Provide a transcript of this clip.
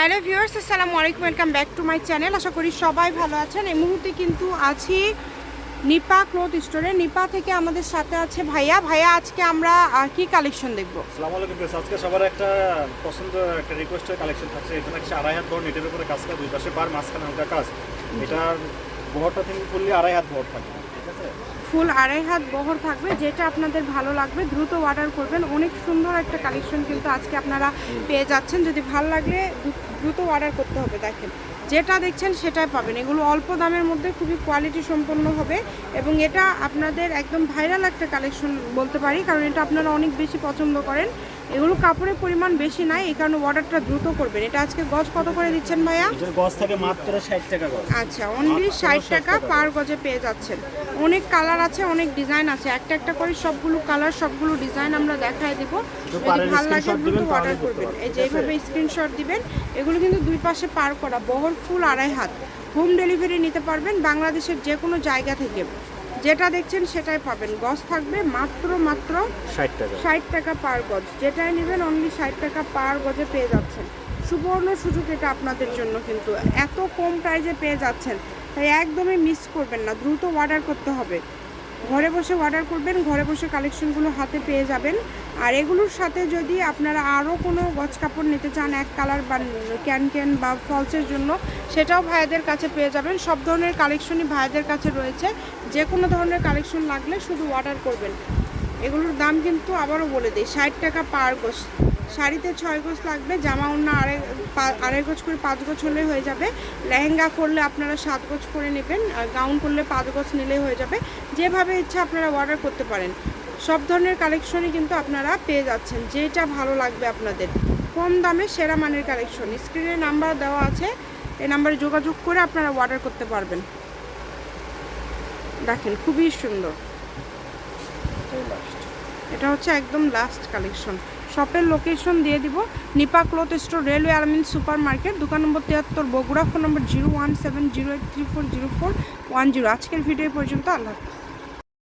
Hello viewers আসসালামু আলাইকুম welcome back to my channel. আশা করি সবাই ভালো আছেন। এই মুহূর্তে কিন্তু আছি নিপা ক্লোথ স্টোরে। নিপা থেকে আমাদের সাথে আছে ভাইয়া। ভাইয়া আজকে আমরা কি কালেকশন দেখব? আসসালামু আলাইকুম আজকে সবার একটা পছন্দ একটা রিকোয়েস্টের কালেকশন থাকছে। এটা নাকি আড়াই হাত বড় নেটের উপরে কাজ করা দুই পাশে বার মাঝখানে হালকা কাজ। এটার বহরটা থেকে ফুললি আড়াই হাত বহর থাকে। ঠিক আছে? ফুল আড়াই হাত বহর থাকবে, যেটা আপনাদের ভালো লাগবে, দ্রুত অর্ডার করবেন। অনেক সুন্দর একটা কালেকশন কিন্তু আজকে আপনারা পেয়ে যাচ্ছেন। যদি ভালো লাগলে দ্রুত অর্ডার করতে হবে, দেখেন। যেটা দেখছেন সেটাই পাবেন। এগুলো অল্প দামের মধ্যে খুবই কোয়ালিটি সম্পন্ন হবে এবং এটা আপনাদের একদম ভাইরাল একটা কালেকশন বলতে পারি কারণ এটা আপনারা অনেক বেশি পছন্দ করেন। এগুলো কাপড়ের পরিমাণ বেশি নাই এই কারণে অর্ডারটা দ্রুত করবেন। এটা আজকে গজ কত করে দিচ্ছেন ভাইয়া? গজ থাকে মাত্র ষাট টাকা গজ। আচ্ছা অনলি ষাট টাকা পার গজে। পেয়ে যাচ্ছেন। অনেক কালার আছে অনেক ডিজাইন আছে। একটা একটা করে সবগুলো কালার সবগুলো ডিজাইন আমরা দেখাই দেব। যদি ভালো লাগে দ্রুত অর্ডার করবেন। এই যে? এইভাবে স্ক্রিনশট দিবেন এগুলো কিন্তু দুই পাশে পার করা বহর ফুল আড়াই হাত। হোম ডেলিভারি নিতে পারবেন বাংলাদেশের যে কোনো জায়গা থেকে। যেটা দেখছেন সেটাই পাবেন। গজ থাকবে মাত্র মাত্র ষাট টাকা। ষাট টাকা পার গজ। যেটাই নেবেন অনলি ষাট টাকা পার গজে পেয়ে যাচ্ছেন। সুবর্ণ সুযোগ এটা আপনাদের জন্য কিন্তু। এত কম প্রাইজে পেয়ে যাচ্ছেন। তাই একদমই মিস করবেন না। দ্রুত অর্ডার করতে হবে। ঘরে বসে অর্ডার করবেন, ঘরে বসে কালেকশনগুলো হাতে পেয়ে যাবেন। আর এগুলোর সাথে যদি আপনারা আরও কোনো গজ কাপড় নিতে চান, এক কালার বা ক্যান ক্যান বা ফলসের জন্য, সেটাও ভাইয়াদের কাছে পেয়ে যাবেন। সব ধরনের কালেকশনই ভাইয়াদের কাছে রয়েছে। যে কোনো ধরনের কালেকশন লাগলে শুধু অর্ডার করবেন। এগুলোর দাম কিন্তু আবারও বলে দিই, ষাট টাকা পার গোছ শাড়িতে ছয় গোছ লাগবে, জামা অন্য আড়াই আড়াই গোছ করে পাঁচ গোছ হলে হয়ে যাবে। লেহেঙ্গা করলে আপনারা সাত গোছ করে নেবেন গাউন করলে পাঁচ গোছ নিলেই হয়ে যাবে। যেভাবে ইচ্ছা আপনারা অর্ডার করতে পারেন। সব ধরনের কালেকশনই কিন্তু আপনারা পেয়ে যাচ্ছেন, যেটা ভালো লাগবে আপনাদের। কম দামে সেরা মানের কালেকশন স্ক্রিনে নাম্বার দেওয়া আছে, এই নাম্বারে যোগাযোগ করে আপনারা অর্ডার করতে পারবেন। দেখেন, খুবই সুন্দর। এটা হচ্ছে একদম লাস্ট কালেকশন শপের লোকেশন দিয়ে দিব। Nipa cloth store, railway Armin super market দোকান নম্বর তিয়াত্তর, Bogura, phone number zero one seven zero eight three four zero four one zero. আজকের ভিডিও পর্যন্ত, আল্লাহ হাফিজ।